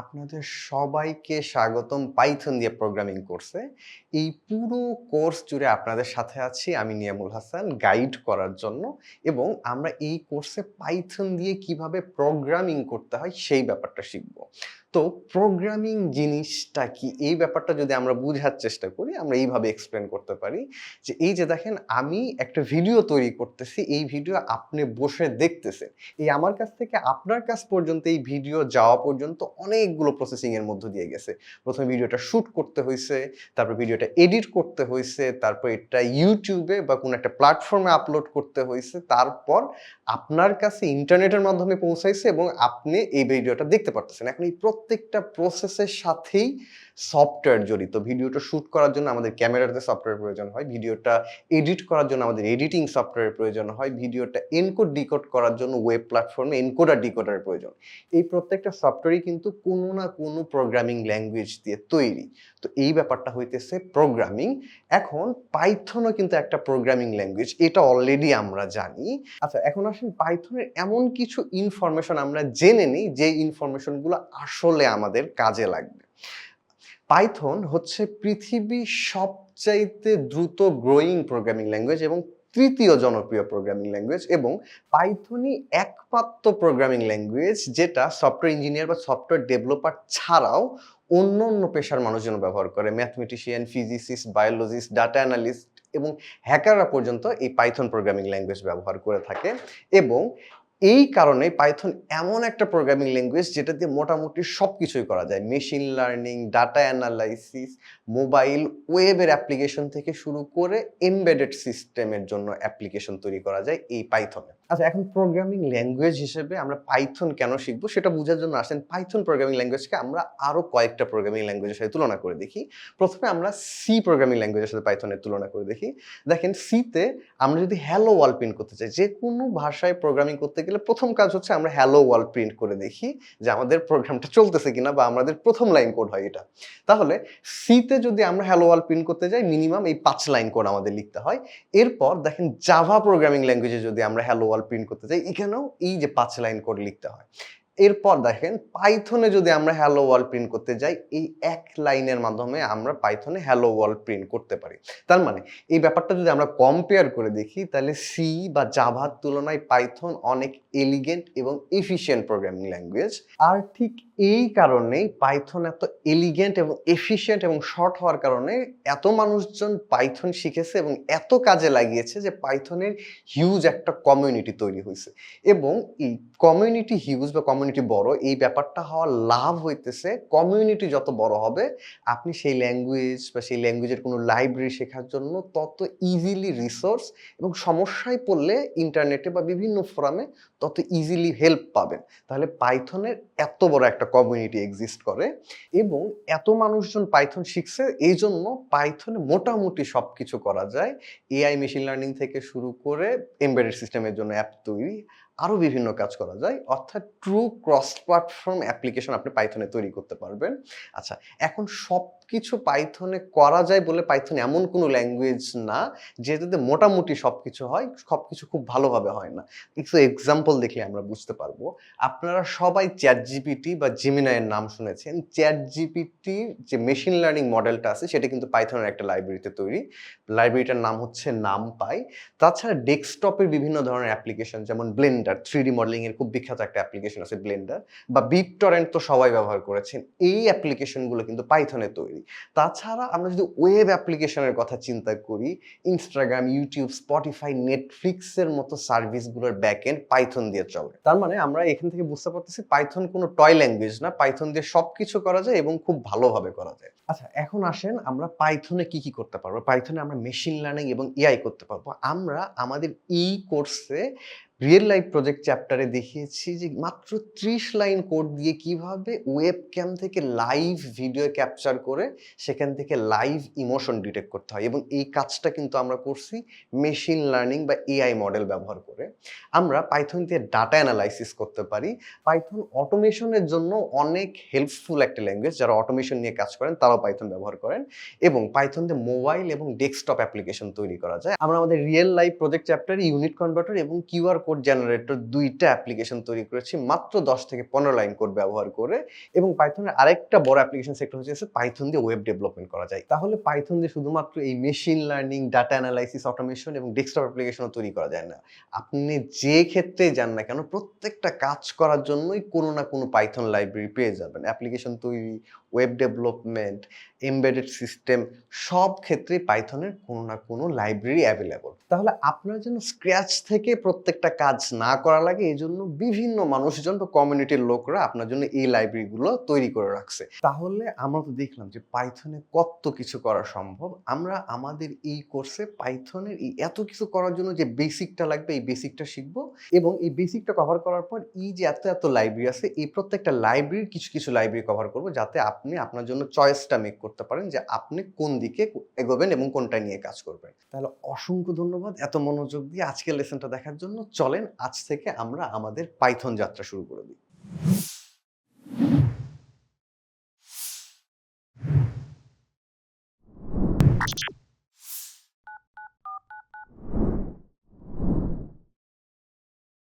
আপনাদের সবাইকে স্বাগতম পাইথন দিয়ে প্রোগ্রামিং কোর্সে এই পুরো কোর্স জুড়ে আপনাদের সাথে আছি আমি নিয়ামুল হাসান গাইড করার জন্য। এবং আমরা এই কোর্সে পাইথন দিয়ে কীভাবে প্রোগ্রামিং করতে হয় সেই ব্যাপারটা শিখব। তো প্রোগ্রামিং জিনিসটা কি? এই ব্যাপারটা যদি আমরা বোঝার চেষ্টা করি, আমরা এইভাবে এক্সপ্লেন করতে পারি যে, এই যে দেখেন, আমি একটা ভিডিও তৈরি করতেছি, এই ভিডিও আপনি বসে দেখতেছেন। এই আমার কাছ থেকে, আপনার কাছ পর্যন্ত এই ভিডিও যাওয়া পর্যন্ত অনেকগুলো প্রসেসিং এর মধ্য দিয়ে গেছে। প্রথমে ভিডিওটা শুট করতে হয়েছে তারপর ভিডিওটা এডিট করতে হয়েছে তারপর এটা ইউটিউবে বা কোনো একটা প্ল্যাটফর্মে আপলোড করতে হয়েছে তারপর আপনার কাছে ইন্টারনেটের মাধ্যমে পৌঁছাইছে এবং আপনি এই ভিডিওটা দেখতে পারতেছেন। এখন এই প্রত্যেকটা প্রসেসের সাথেই সফটওয়্যার জড়িত। ভিডিওটা শুট করার জন্য আমাদের ক্যামেরাতে সফটওয়্যার প্রয়োজন হয়, ভিডিওটা এডিট করার জন্য আমাদের এডিটিং সফটওয়্যারের প্রয়োজন হয়, ভিডিওটা এনকোড ডিকোড করার জন্য ওয়েব প্ল্যাটফর্মে এনকোডার ডিকোডারের প্রয়োজন। এই প্রত্যেকটা সফটওয়্যারই কিন্তু কোনো না কোনো প্রোগ্রামিং ল্যাঙ্গুয়েজ দিয়ে তৈরি। তো এই ব্যাপারটা হইতেছে প্রোগ্রামিং এখন পাইথনও কিন্তু একটা প্রোগ্রামিং ল্যাঙ্গুয়েজ এটা অলরেডি আমরা জানি। আচ্ছা এখন আসেন পাইথনের এমন কিছু ইনফরমেশন আমরা জেনে নিই, যে ইনফরমেশনগুলো আসলে আমাদের কাজে লাগবে। পাইথন হচ্ছে পৃথিবীর সবচাইতে দ্রুত গ্রোয়িং প্রোগ্রামিং ল্যাঙ্গুয়েজ এবং তৃতীয় জনপ্রিয় প্রোগ্রামিং ল্যাঙ্গুয়েজ এবং পাইথনই একমাত্র প্রোগ্রামিং ল্যাঙ্গুয়েজ যেটা সফটওয়্যার ইঞ্জিনিয়ার বা সফটওয়্যার ডেভেলপার ছাড়াও অন্য অন্য পেশার মানুষজন ব্যবহার করে। Mathematician physicist biologist data analyst এবং হ্যাকাররা পর্যন্ত এই পাইথন প্রোগ্রামিং ল্যাঙ্গুয়েজ ব্যবহার করে থাকে এবং এই কারণে পাইথন এমন একটা প্রোগ্রামিং ল্যাঙ্গুয়েজ যেটা দিয়ে মোটামুটি সব কিছুই করা যায়। Machine learning data analysis mobile ওয়েবের application থেকে শুরু করে এমবেডেড সিস্টেমের জন্য অ্যাপ্লিকেশন তৈরি করা যায় এই পাইথনে আচ্ছা এখন প্রোগ্রামিং ল্যাঙ্গুয়েজ হিসেবে আমরা পাইথন কেন শিখব সেটা বোঝার জন্য আসেন পাইথন প্রোগ্রামিং ল্যাঙ্গুয়েজকে আমরা আরও কয়েকটা প্রোগ্রামিং ল্যাঙ্গুয়েজের সাথে তুলনা করে দেখি। প্রথমে আমরা সি প্রোগ্রামিং ল্যাঙ্গুয়েজের সাথে পাইথনের তুলনা করে দেখি। দেখেন সিতে আমরা যদি হ্যালো ওয়াল প্রিন্ট করতে চাই, যে কোনো ভাষায় প্রোগ্রামিং করতে গেলে প্রথম কাজ হচ্ছে আমরা হ্যালো ওয়াল প্রিন্ট করে দেখি যে আমাদের প্রোগ্রামটা চলতেছে কিনা বা আমাদের প্রথম লাইন কোড হয় এটা। তাহলে সিতে যদি আমরা হ্যালো ওয়াল প্রিন্ট করতে যাই মিনিমাম এই পাঁচ লাইন কোড আমাদের লিখতে হয়। এরপর দেখেন জাভা প্রোগ্রামিং ল্যাঙ্গুয়েজে যদি আমরা হ্যালো ওয়াল প্রিন্ট করতে চাই এখানেও এই যে পাঁচ লাইন করে লিখতে হয়। এরপর দেখেন, পাইথনে যদি আমরা হ্যালো ওয়াল প্রিন্ট করতে যাই, এই এক লাইনের মাধ্যমে আমরা পাইথনে হ্যালো ওয়াল প্রিন্ট করতে পারি। তার মানে এই ব্যাপারটা যদি আমরা কম্পেয়ার করে দেখি, তাহলে সি বা জাভার তুলনায় পাইথন অনেক এলিগেন্ট এবং এফিশিয়েন্ট প্রোগ্রামিং ল্যাঙ্গুয়েজ আর ঠিক এই কারণেই পাইথন এত এলিগেন্ট এবং এফিশিয়েন্ট এবং শর্ট হওয়ার কারণে এত মানুষজন পাইথন শিখেছে এবং এত কাজে লাগিয়েছে যে পাইথনের হিউজ একটা কমিউনিটি তৈরি হয়েছে। এবং এই কমিউনিটি হিউজ বা বড়, এই ব্যাপারটা হওয়ার লাভ হইতেছে কমিউনিটি যত বড় হবে, আপনি সেই ল্যাঙ্গুয়েজ বা সেই ল্যাঙ্গুয়েজের কোনো লাইব্রেরি শেখার জন্য তত ইজিলি রিসোর্স এবং সমস্যায় পড়লে ইন্টারনেটে বা বিভিন্ন ফোরামে তত ইজিলি হেল্প পাবেন। তাহলে পাইথনের এত বড় একটা কমিউনিটি এক্সিস্ট করে এবং এত মানুষজন পাইথন শিখছে এই জন্য পাইথনে মোটামুটি সব কিছু করা যায়। এআই মেশিন লার্নিং থেকে শুরু করে এমবেডেড সিস্টেমের জন্য অ্যাপ তৈরি আরও বিভিন্ন কাজ করা যায়। অর্থাৎ ট্রু ক্রস প্ল্যাটফর্ম অ্যাপ্লিকেশন আপনি পাইথনে তৈরি করতে পারবেন। আচ্ছা এখন সব কিছু পাইথনে করা যায় বলে পাইথন এমন কোনো ল্যাঙ্গুয়েজ না যেটাতে মোটামুটি সব কিছু হয় সব কিছু খুব ভালোভাবে হয় না। কিছু এক্সাম্পল দেখলে আমরা বুঝতে পারব। আপনারা সবাই চ্যাট জিপিটি বা জিমিনায়ের নাম শুনেছেন। চ্যাট জিপিটি যে মেশিন লার্নিং মডেলটা আছে, সেটা কিন্তু পাইথনের একটা লাইব্রেরিতে তৈরি। লাইব্রেরিটার নাম হচ্ছে নাম পাই তাছাড়া ডেস্কটপের বিভিন্ন ধরনের অ্যাপ্লিকেশন যেমন ব্লেন্ডার থ্রি ডি মডেলিংয়ের খুব বিখ্যাত একটা অ্যাপ্লিকেশন আছে ব্লেন্ডার বা বিট টরেন্ট তো সবাই ব্যবহার করেছেন। এই অ্যাপ্লিকেশনগুলো কিন্তু পাইথনে তৈরি। তাছাড়া আমরা যদি ওয়েব অ্যাপ্লিকেশনের কথা চিন্তা করি ইনস্টাগ্রাম ইউটিউব স্পটিফাই নেটফ্লিক্সের মতো সার্ভিসগুলোর ব্যাক এন্ড পাইথন দিয়ে চলে। তার মানে আমরা এখান থেকে বুঝতে পারতেছি পাইথন কোনো টয় ল্যাঙ্গুয়েজ না পাইথন দিয়ে সব কিছু করা যায় এবং খুব ভালোভাবে করা যায়। আচ্ছা এখন আসেন আমরা পাইথনে কি কি করতে পারব? পাইথনে আমরা মেশিন লার্নিং এবং এআই করতে পারব। আমরা আমাদের এই কোর্সে রিয়েল লাইফ প্রজেক্ট চ্যাপ্টারে দেখিয়েছি যে মাত্র ত্রিশ লাইন কোড দিয়ে কীভাবে ওয়েব ক্যাম থেকে লাইভ ভিডিও ক্যাপচার করে সেখান থেকে লাইভ ইমোশন ডিটেক্ট করতে হয়। এবং এই কাজটা কিন্তু আমরা করছি মেশিন লার্নিং বা এআই মডেল ব্যবহার করে। আমরা পাইথন দিয়ে ডাটা অ্যানালাইসিস করতে পারি। পাইথন অটোমেশনের জন্য অনেক হেল্পফুল একটা ল্যাঙ্গুয়েজ যারা অটোমেশন নিয়ে কাজ করেন তারাও পাইথন ব্যবহার করেন। এবং পাইথন দিয়ে মোবাইল এবং ডেস্কটপ অ্যাপ্লিকেশন তৈরি করা যায়। আমরা আমাদের রিয়েল লাইফ প্রজেক্ট চ্যাপ্টারে ইউনিট কনভার্টার এবং কিউআর কোড জেনারেটর দুইটা অ্যাপ্লিকেশন তৈরি করেছি, মাত্র দশ থেকে পনেরো লাইন কোড ব্যবহার করে এবং পাইথনের আরেকটা বড় অ্যাপ্লিকেশন সেক্টর হচ্ছে পাইথন দিয়ে ওয়েব ডেভেলপমেন্ট করা যায়। তাহলে পাইথন দিয়ে শুধুমাত্র এই machine learning data analysis automation এবং ডেস্কটপ অ্যাপ্লিকেশনও তৈরি করা যায় না। আপনি যে ক্ষেত্রে যান না কেন, প্রত্যেকটা কাজ করার জন্যই কোনো না কোনো পাইথন লাইব্রেরি পেয়ে যাবেন। অ্যাপ্লিকেশন তৈরি ওয়েব ডেভেলপমেন্ট এমবেডেড সিস্টেম সব ক্ষেত্রে পাইথনের কোনো না কোনো লাইব্রেরি অ্যাভেলেবল তাহলে আপনার জন্য স্ক্র্যাচ থেকে প্রত্যেকটা কাজ না করা লাগে, এই জন্য বিভিন্ন মানুষজন বা কমিউনিটির লোকরা আপনার জন্য এই লাইব্রেরিগুলো তৈরি করে রাখছে। তাহলে আমরা তো দেখলাম যে পাইথনে কত কিছু করা সম্ভব। আমরা আমাদের এই কোর্সে পাইথনের এই এত কিছু করার জন্য যে বেসিকটা লাগবে, এই বেসিকটা শিখব এবং এই বেসিকটা কভার করার পর এই যে এত এত লাইব্রেরি আছে, এই প্রত্যেকটা লাইব্রেরির কিছু কিছু লাইব্রেরি কভার করব যাতে আপনি আপনার জন্য চয়েসটা মেক করতে পারেন যে আপনি কোন দিকে এগোবেন এবং কোনটা নিয়ে কাজ করবেন। তাহলে অসংখ্য ধন্যবাদ এত মনোযোগ দিয়ে আজকের লেসনটা দেখার জন্য। চলেন আজ থেকে আমরা আমাদের পাইথন যাত্রা শুরু করে দিই।